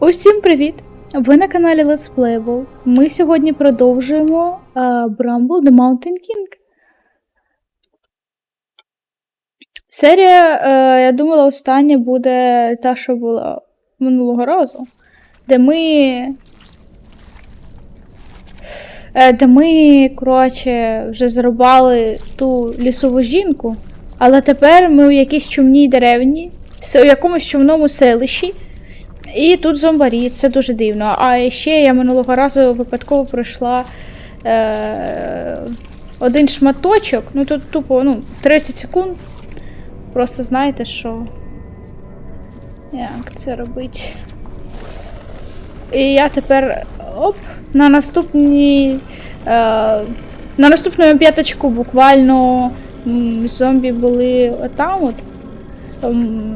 Усім привіт! Ви на каналі Let's Playable. Ми сьогодні продовжуємо е, Bramble The Mountain King. Серія, е, я думала, остання буде та, що була минулого разу, де ми. е, Де ми, коротше, вже зарубали ту лісову жінку, але тепер ми у якійсь чумній деревні, у якомусь чумному селищі. І тут зомбарі, це дуже дивно. А ще я минулого разу випадково пройшла е, один шматочок. Ну тут тупо ну, 30 секунд. Просто знаєте, що. Як це робити? І я тепер оп, на наступній. Е, на наступному п'яточку буквально зомбі були отам от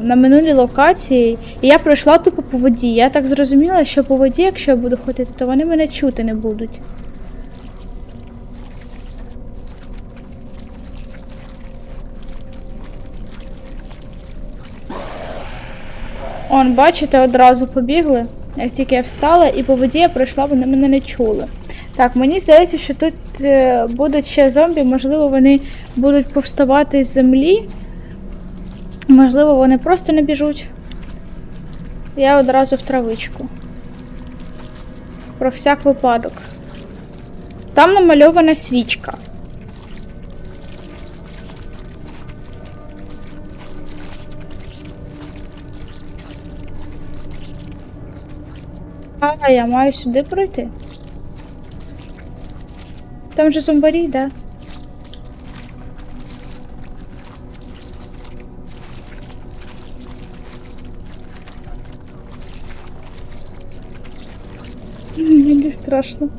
на минулій локації, і я пройшла тупо по воді. Я так зрозуміла, що по воді, якщо я буду ходити, то вони мене чути не будуть. Он, бачите, одразу побігли, як тільки я встала, і по воді я пройшла, вони мене не чули. Так, мені здається, що тут е, будуть ще зомбі, можливо, вони будуть повставати з землі. Можливо, вони просто не біжуть. Я одразу в травичку. Про всяк випадок. Там намальована свічка. А, я маю сюди пройти. Там же зомбарі, да? Страшно.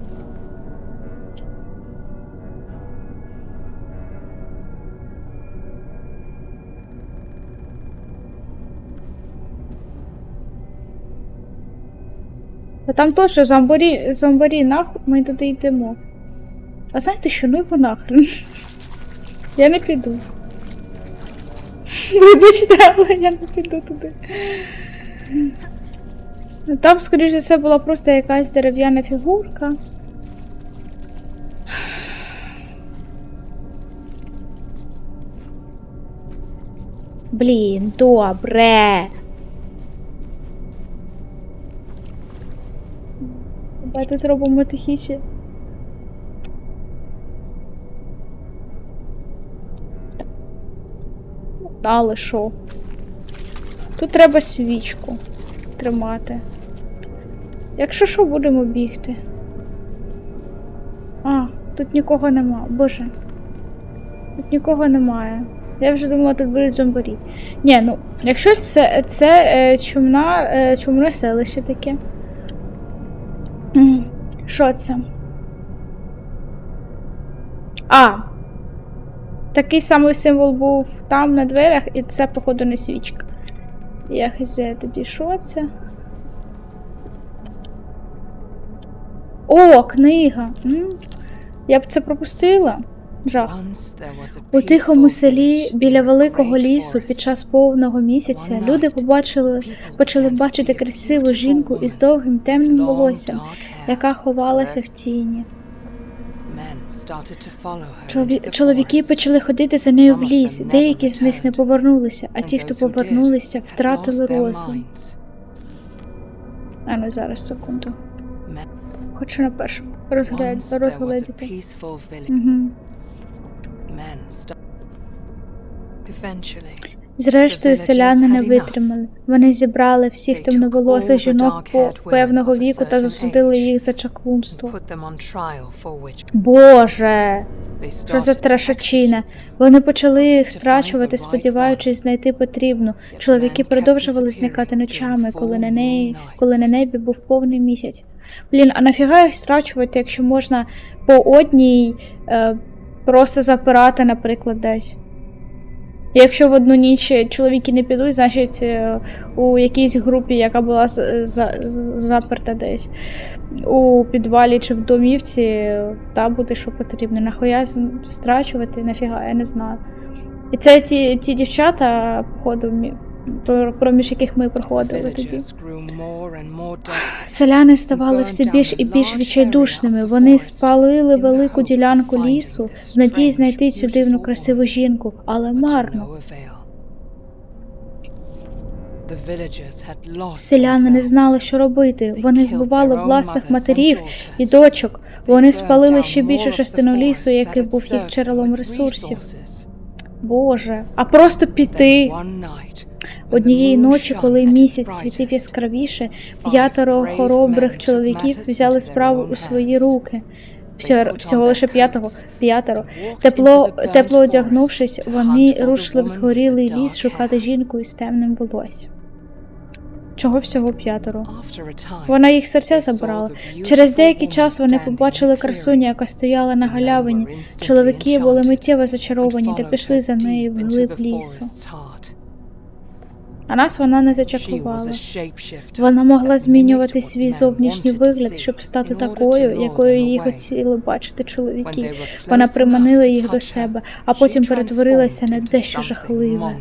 Та там теж зомбарі, зомбарі нахуй, ми туди йдемо. А знаєте що, ну його нахрен. Я не піду. Вибачте, але я не піду туди. Там, скоріш за все, була просто якась дерев'яна фігурка. Блін, добре. Давайте зробимо тихіше. Але що? Тут треба свічку тримати. Якщо що, будемо бігти. А, тут нікого нема. Боже. Тут нікого немає. Я вже думала, тут будуть зомбарі. Ні, ну, якщо це, це е, чумна, е, чумне селище таке. Що це? А. Такий самий символ був там на дверях, і це, походу, не свічка. Я хз, тоді що це? О, книга. М, Я б це пропустила. Жах. У тихому селі біля великого лісу під час повного місяця люди побачили, почали бачити красиву жінку із довгим темним волоссям, яка ховалася в тіні. Чолові- Чоловіки почали ходити за нею в ліс. Деякі з них не повернулися, а ті, хто повернулися, втратили розум. А ну зараз секунду. Хочу на першому розгляд розглядіти. Угу. Зрештою, селяни не витримали. Вони зібрали всіх темноволосих жінок по певного віку та засудили їх за чаклунство. Боже, що за трешачина. Вони почали їх страчувати, сподіваючись знайти потрібну. Чоловіки продовжували зникати ночами, коли на неї, коли на небі був повний місяць. Блін, а нафіга їх страчувати, якщо можна по одній е, просто запирати, наприклад, десь. Якщо в одну ніч чоловіки не підуть, значить е, у якійсь групі, яка була за, за- заперта десь у підвалі чи в домівці, та буде що потрібно. Нахуя страчувати, нафіга, я не знаю. І це ті, ті дівчата, походу, проміж яких ми проходили тоді. Селяни ставали все більш і більш відчайдушними. Вони спалили велику ділянку лісу в надії знайти цю дивну красиву жінку, але марно. Селяни не знали, що робити. Вони вбивали власних матерів і дочок. Вони спалили ще більшу частину лісу, який був їх джерелом ресурсів. Боже, а просто піти. Однієї ночі, коли місяць світив яскравіше, п'ятеро хоробрих чоловіків взяли справу у свої руки. Всього, всього лише п'ятого, п'ятеро. Тепло, тепло одягнувшись, вони рушили в згорілий ліс шукати жінку із темним волоссям. Чого всього п'ятеро? Вона їх серця забрала. Через деякий час вони побачили красуню, яка стояла на галявині. Чоловіки були миттєво зачаровані та пішли за нею вглиб the лісу. А нас вона не shapeshifter Вона могла змінювати свій зовнішній вигляд, щоб стати такою, якою її хотіли бачити чоловіки. Вона приманила їх до себе, а потім перетворилася на дещо жахливе.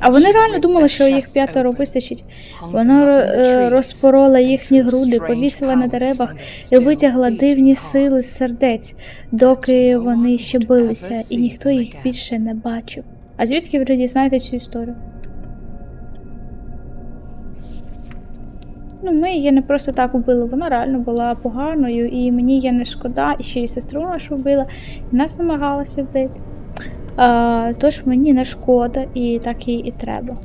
А вони реально думали, що їх п'ятеро вистачить. Вона е, розпорола їхні груди, повісила на деревах і витягла дивні сили з сердець, доки вони ще билися, і ніхто їх більше не бачив. А звідки ви тоді знаєте цю історію? Ну, ми її не просто так вбили, вона реально була поганою, і мені її не шкода, і ще й сестру нашу вбила, і нас намагалася вбити. А, тож мені не шкода, і так їй і треба.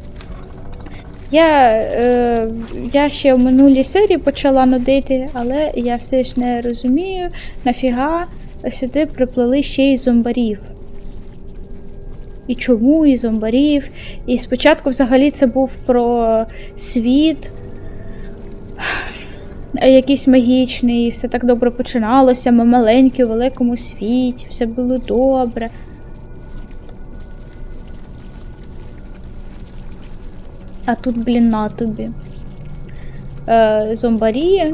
Я, е, я ще в минулій серії почала нудити, але я все ж не розумію, нафіга сюди приплели ще й зомбарів. І чому і зомбарів? І спочатку взагалі це був про світ. е, Якийсь магічний, все так добре починалося. Ми маленькі у великому світі, все було добре. А тут, блін, на тобі. Е, зомбарі.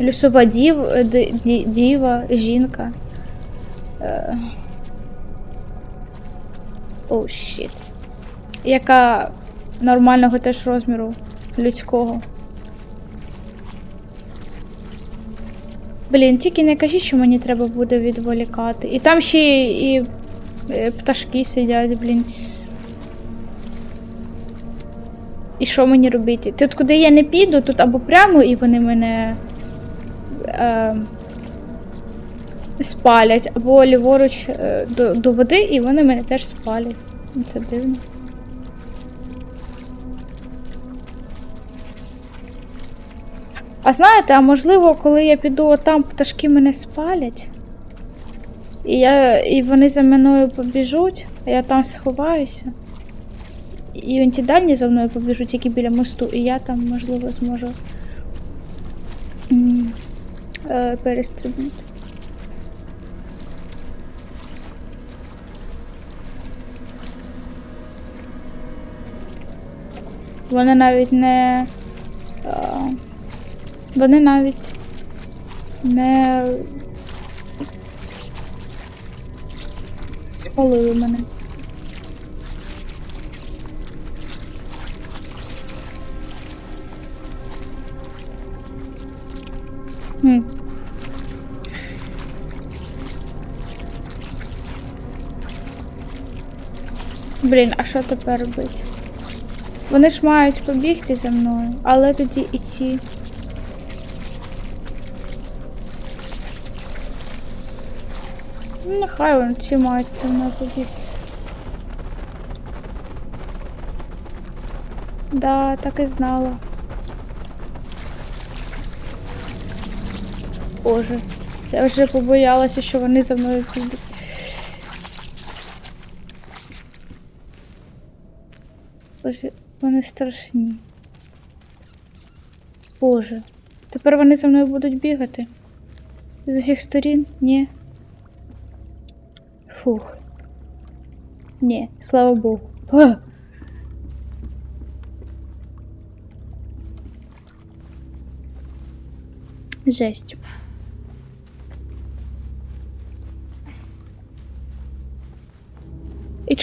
Лісова дів, ді- діва, жінка. Е, Оу, щіт. Яка нормального теж розміру людського. Блін, тільки не кажіть, що мені треба буде відволікати. І там ще і, і е, пташки сидять, блін. І що мені робити? Тут, куди я не піду, тут або прямо і вони мене е, спалять, або ліворуч е, до, до води, і вони мене теж спалять. Ну, Це дивно. А знаєте, а можливо, коли я піду отам, пташки мене спалять, і, я, і вони за мною побіжуть, а я там сховаюся. І ті дальні за мною побіжуть, які біля мосту, і я там, можливо, зможу е, перестрибнути. Вони навіть не. е, Вони навіть не спалили мене. Хм. Блін, а що тепер робити? Вони ж мають побігти за мною, але тоді і ці. Ну, нехай вони ці мають за мною побігти. Да, так і знала. Боже, я вже побоялася, що вони за мною підуть. Боже, вони страшні. Боже, тепер вони за мною будуть бігати. З усіх сторін? Ні. Фух. Ні, слава Богу. Жесть.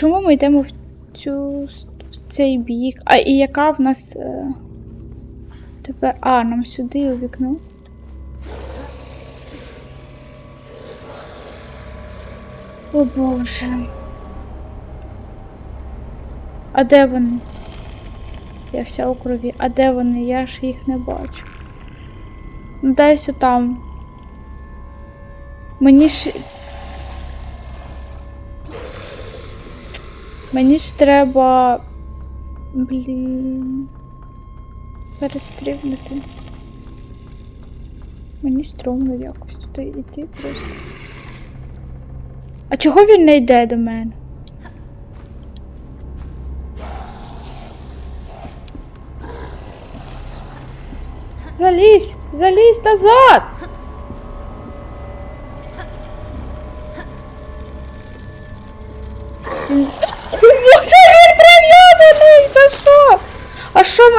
чому ми йдемо в цю с- в цей бік? А і яка в нас. Е... Тепер. А, нам сюди у вікно. О боже. А де вони? Я вся у крові. А де вони? Я ж їх не бачу. Ну, Десь отам. Мені ж. Мені ж треба. Блін. Перестрибнути. Мені стрьомно якось туди йти просто. А чого він не йде до мене? Залізь! Залізь назад!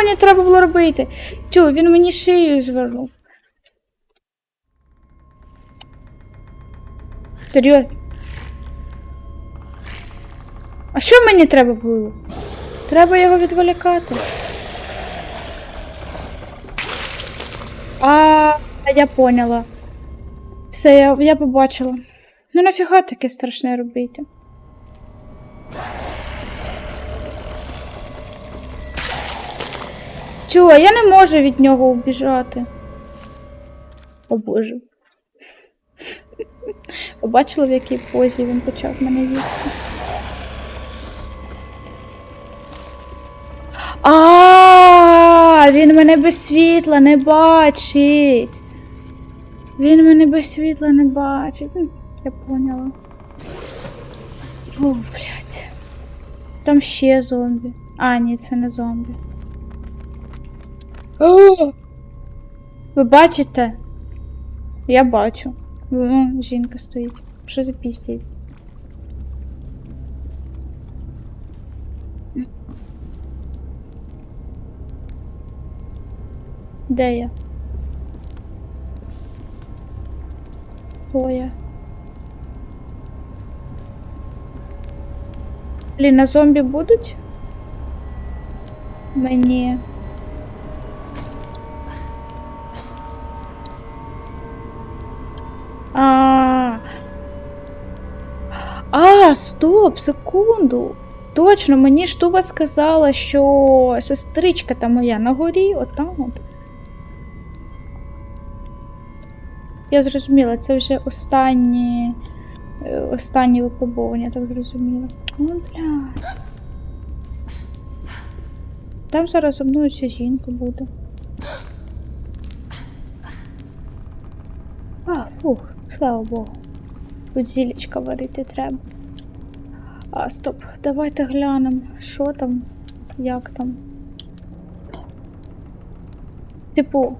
Мені треба було робити? Тю, він мені шию звернув. Серйозно? А що мені треба було? Треба його відволікати. А, я поняла. Все, я, я побачила. Ну нафіга таке страшне робити? Чого, я не можу від нього убіжати. О боже. Побачила, в якій позі він почав мене їсти. А, він мене без світла не бачить. Він мене без світла не бачить. Я поняла. Фу, блядь. Там ще зомбі. А, ні, це не зомбі. О! Ви бачите? Я бачу. Вон жінка стоїть. Що за піздець? Де я? Хто я? Блін, а зомбі будуть? Мені. А, стоп, секунду. Точно, мені ж Туба сказала, що сестричка та моя на горі, отам от. Я зрозуміла, це вже останні. е, Останні випробування, так зрозуміла. О, бля. Там зараз мною жінка буде. А, фух, слава Богу. Тут зілечка варити треба. А, стоп, давайте глянемо, що там, як там. Типу,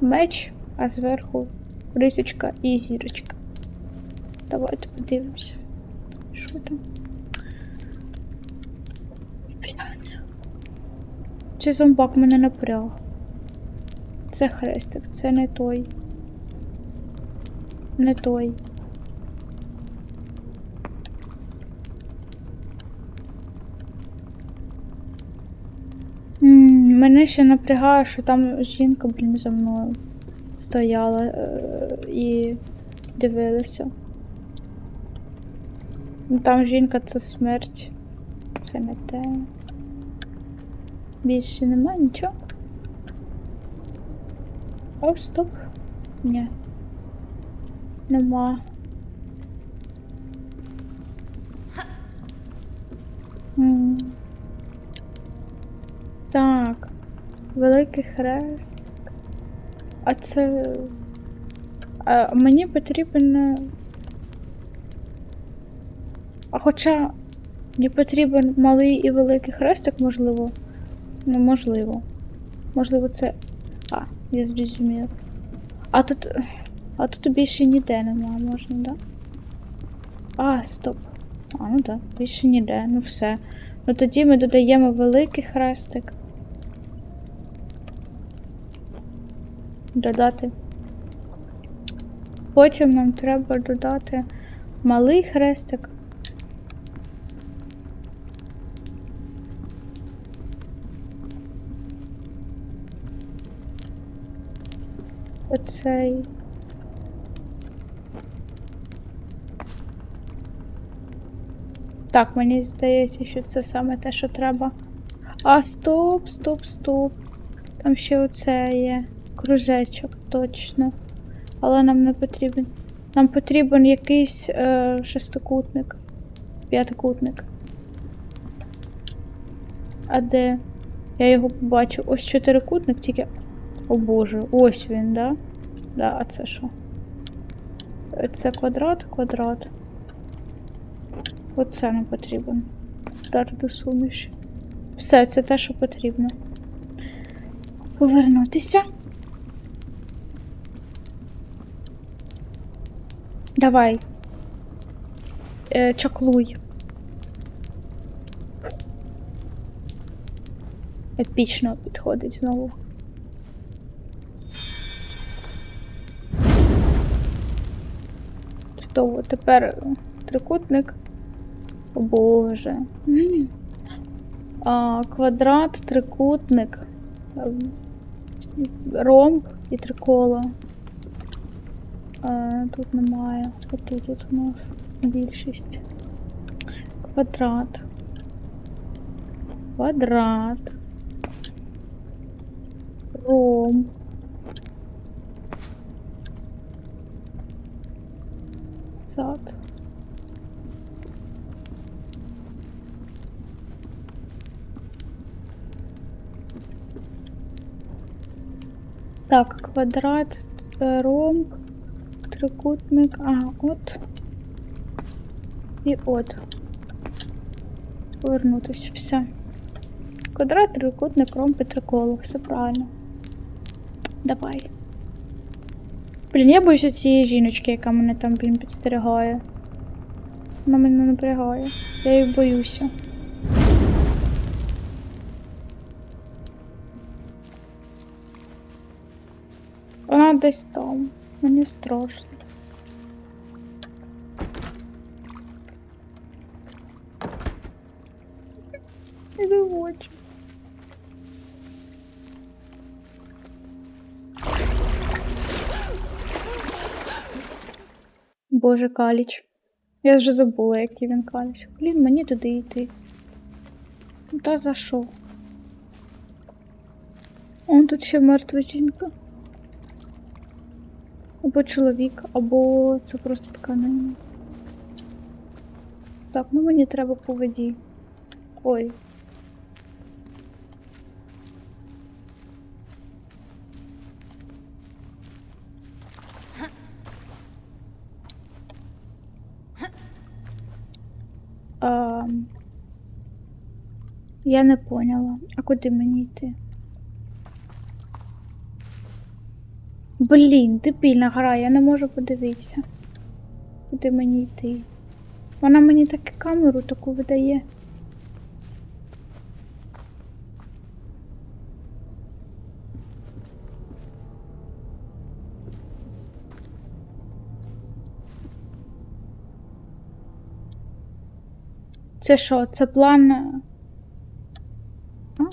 меч, а зверху рисочка і зірочка. Давайте подивимося. Що там? Блядь. Цей зомбак мене напряг. Це хрестик, це не той. Не той. М, Мене ще напрягає, що там жінка, блін, за мною стояла е, і дивилася. Ну, Там жінка це смерть. Це не те. Більше нема нічого. О, стоп. Ні. Нема. М. Так. Великий хрест. А це. А мені потрібен. А хоча мені потрібен малий і великий хрестик, можливо. Ну, можливо. Можливо, це. А, я зрозумів. А тут. А тут більше ніде немає, можна, да? А, стоп. А, ну так, більше ніде, ну все. Ну тоді ми додаємо великий хрестик. додати. Потім нам треба додати малий хрестик. Оцей. Так, мені здається, що це саме те, що треба. А, стоп, стоп, стоп. Там ще оце є. Кружечок, точно. Але нам не потрібен. Нам потрібен якийсь е, шестикутник. П'ятикутник. А де? Я його побачу. Ось чотирикутник, тільки. О боже, ось він, да? Да, а це що? Це квадрат, квадрат. Оце нам потрібен. Удар до суміші. Все, це те, що потрібно. Повернутися. Давай. Е, чаклуй. Епічно підходить знову. Чудово. Тепер трикутник. О Боже. А, квадрат, трикутник, ем, ромб і трикола. Е, тут немає. Отут тут у нас більшість. Квадрат. Квадрат. Ромб. Зад. Так, квадрат, е, ромб, Трикутник, ага, от. І от. Повернутися, все. Квадрат, трикутник, ромб і триколо, все правильно. Давай. Блін, я боюся цієї жіночки, яка мене там, блін, підстерігає. Вона мене напрягає. Я її боюся. Вона десь там. Мені страшно. Іди в. Боже, каліч. Я вже забула, який він каліч. Блін, мені туди йти. Та за що? Он тут ще мертва жінка. Або чоловік, або це просто тканина. Так, ну мені треба по воді. Ой. Я не поняла. А куди мені йти? Блін, дебільна гра, я не можу подивитися. Куди мені йти? Вона мені таки камеру таку видає. Це що? Це план. А,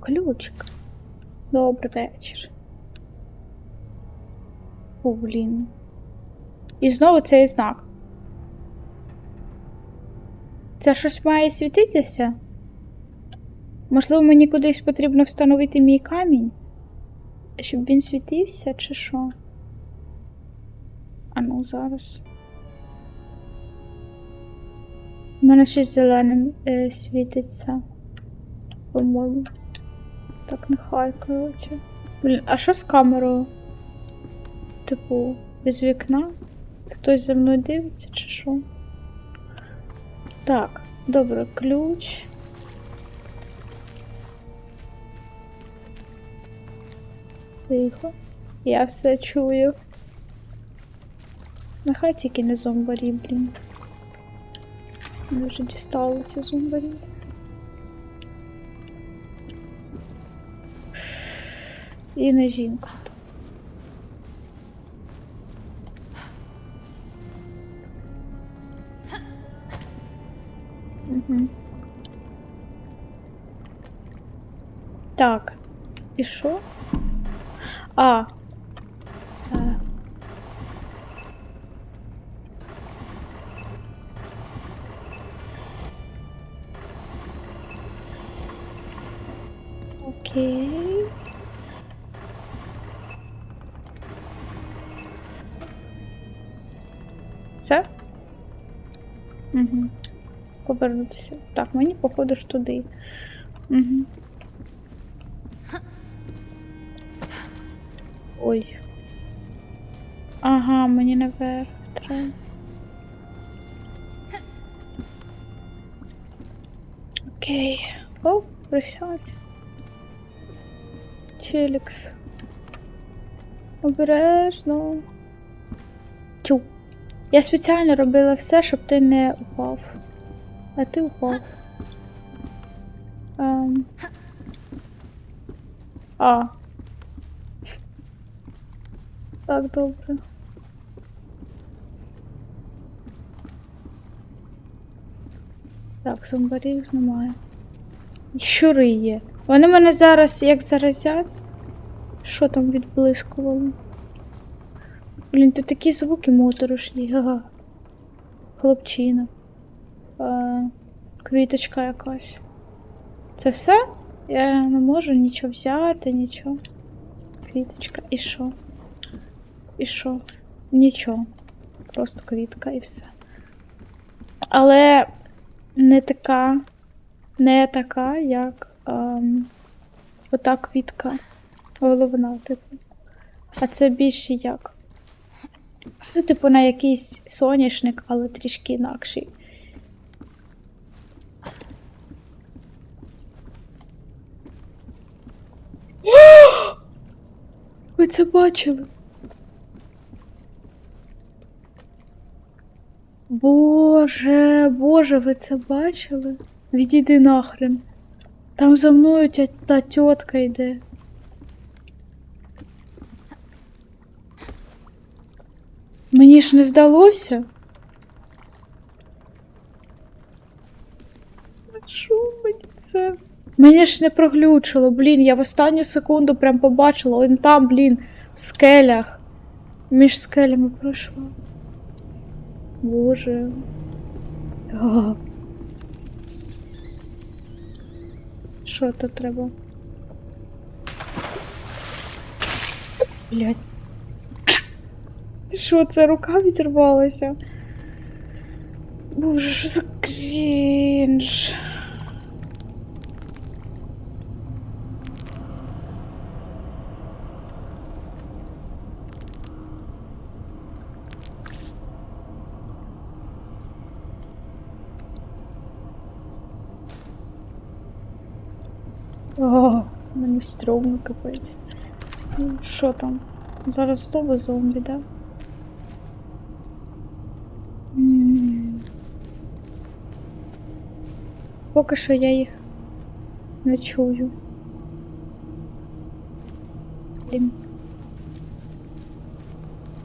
ключик. Добрий вечір. О, блін. І знову цей знак. Це щось має світитися? Можливо, мені кудись потрібно встановити мій камінь? Щоб він світився, чи що? А ну, зараз. У мене щось зеленим е, світиться. По-моєму. Так, нехай, коротше. Блін, а що з камерою? Типу, без вікна? Хтось за мною дивиться чи що? Так, добре, ключ. Тихо. Я все чую. Нехай тільки не зомбарі, блін. Мене вже дістали ці зомбарі. І не жінка. Так. І що? А. Повернутися. Так, мені походу ж туди. Угу. Ой. Ага, мені наверх треба. Окей. О, присядь. Челікс. Обережно. Тю. Я спеціально робила все, щоб ти не упав. А ти упав. Ем. А. Так, добре. Так, зомбарів немає. Щури є. Вони мене зараз як заразять. Що там відблискувало? Блін, тут такі звуки моторошні. Ага. Хлопчина. А, квіточка якась. Це все? Я не можу нічого взяти, нічого. Квіточка. І що? І що? Нічого. Просто квітка і все. Але не така, не така, як ем, ота квітка головна, типу. А це більше як. Ну, типу, на якийсь соняшник, але трішки інакший. це бачили? Боже, боже, ви це бачили? Відійди нахрен. Там за мною тя, та тітка йде. Мені ж не здалося. А Що мені це? Мені ж не проглючило, блін, я в останню секунду прям побачила, он там, блін, в скелях. Між скелями пройшла. Боже. А. Що тут треба? Блять. Що це рука відірвалася? Боже, що за крінж. О, мені стрьомно капець. Ну, Що там? Зараз знову зомбі, да? Поки що я їх не чую. Блін.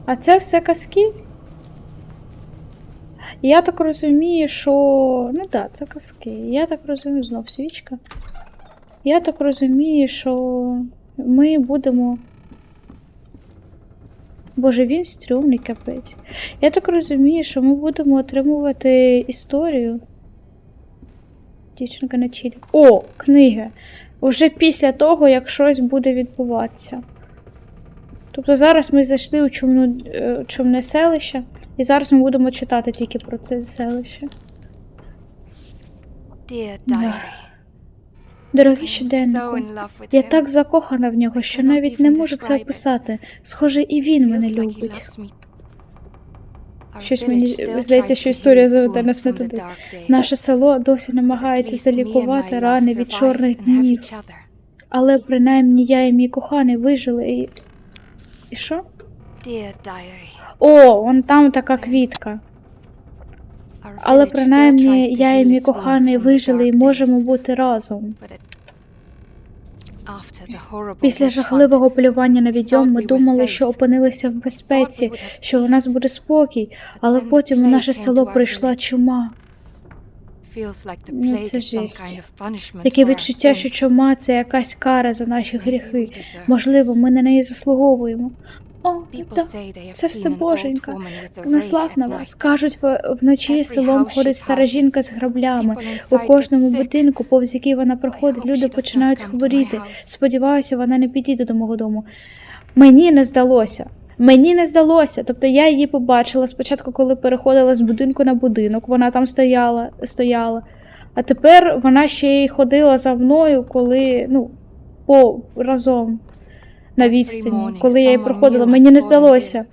А це все казки? Я так розумію, що. Ну так, да, це казки. Я так розумію, знов свічка. Я так розумію, що ми будемо. Боже, він стрьомний капець. Я так розумію, що ми будемо отримувати історію. Дівчинка на чілі. О, книги. Уже після того, як щось буде відбуватися. Тобто зараз ми зайшли у чумну, е, чумне селище, і зараз ми будемо читати тільки про це селище. Dear diary, Дорогий щоденнику, я так закохана в нього, що навіть не можу це описати. Схоже, і він мене любить. Щось мені здається, що історія заведе нас не туди. Наше село досі намагається залікувати рани від чорних днів. Але принаймні я і мій коханий вижили і. І що? О, вон там така квітка. Але принаймні я і мій коханий вижили і можемо бути разом. Після жахливого полювання на відьом ми думали, що опинилися в безпеці, що у нас буде спокій, але потім у наше село прийшла чума. Ну, це жесть. Таке відчуття, що чума це якась кара за наші гріхи. Можливо, ми на неї заслуговуємо. О, да. Це все Боженька. Наслав на вас. Кажуть, вночі селом ходить стара жінка з граблями. У кожному будинку, повз який вона проходить, люди починають хворіти. Сподіваюся, вона не підійде до мого дому. Мені не здалося. Мені не здалося. Тобто я її побачила спочатку, коли переходила з будинку на будинок, вона там стояла, стояла. А тепер вона ще й ходила за мною, коли, ну, по разом на відстані, коли я її проходила. Мені не здалося.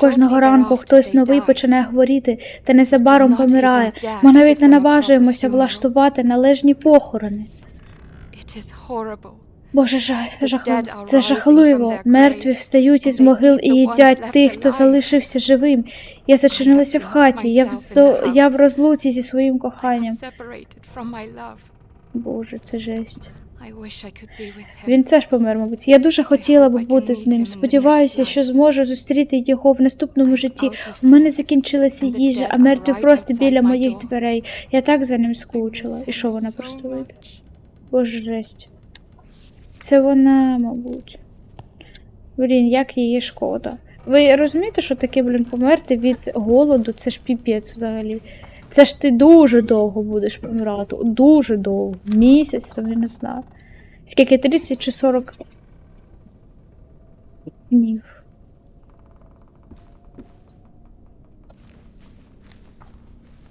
Кожного ранку хтось новий починає хворіти, та незабаром помирає. Ми навіть не наважуємося влаштувати належні похорони. Боже, жах, жахливо. Це жахливо. Мертві встають із могил і їдять тих, хто залишився живим. Я зачинилася в хаті, я в, зо... я в розлуці зі своїм коханням. Боже, це жесть. Він теж помер, мабуть. Я дуже хотіла can бути з ним. Сподіваюся, що зможу зустріти його в наступному житті. У мене закінчилася їжа, а right просто біля моїх дверей. Я так за ним скучила. І що вона просто вийде? Боже, жесть. Це вона, мабуть. Блін, як її шкода. Ви розумієте, що таке, блін, померти від голоду? Це ж піпець взагалі. Це ж ти дуже довго будеш помирати. Дуже довго. Місяць, там, я не знаю. Скільки 30 чи 40 днів.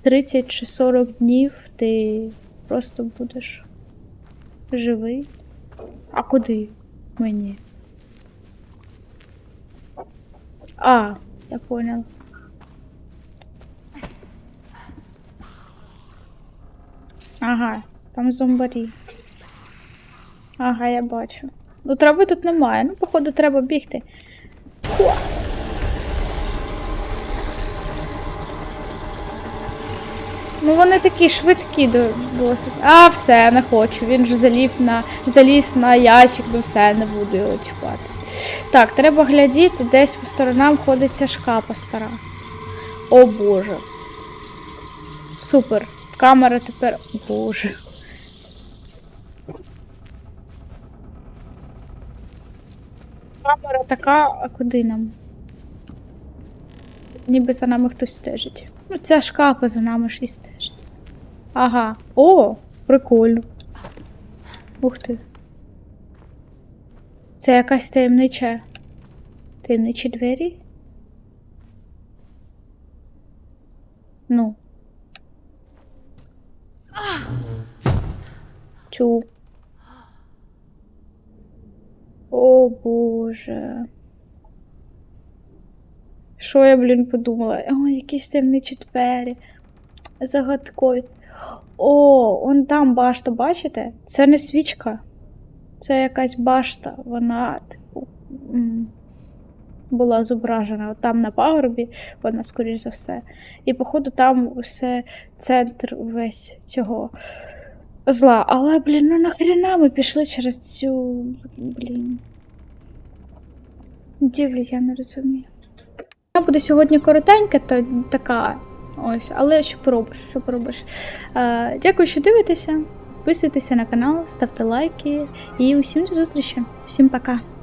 Тридцять чи 40 днів ти просто будеш живий. А куди мені? А, я поняла. Ага, там зомбарі. Ага, я бачу. Ну, трави тут немає. Ну, походу, треба бігти. Хо! Ну, вони такі швидкі досить. А, все, не хочу. Він ж залів на, заліз на ящик, ну все, не буду його чіпати. Так, треба глядіти, десь по сторонам ходиться шкапа стара. О боже. Супер. Камера тепер. Боже. Камера така, а куди нам? Ніби за нами хтось стежить. Ну, ця шкапа за нами ж стежить. Ага. О, прикольно. Ух ти. Це якась таємнича. Таємничі двері? Ну. Чу. Боже. Що я, блін, подумала? О, якісь таємничі двері. Загадкові. О, он там башта, бачите? Це не свічка. Це якась башта. Вона, типу, була зображена От там на пагорбі, вона, скоріш за все. І, походу, там все центр весь цього зла. Але, блін, ну нахрена ми пішли через цю. Блін. Дівлю я не розумію. Вона буде сьогодні коротенька, та така. Ось, але що поробиш, що поробиш. Е, дякую, що дивитеся. Підписуйтеся на канал, ставте лайки і усім до зустрічі. Всім пока!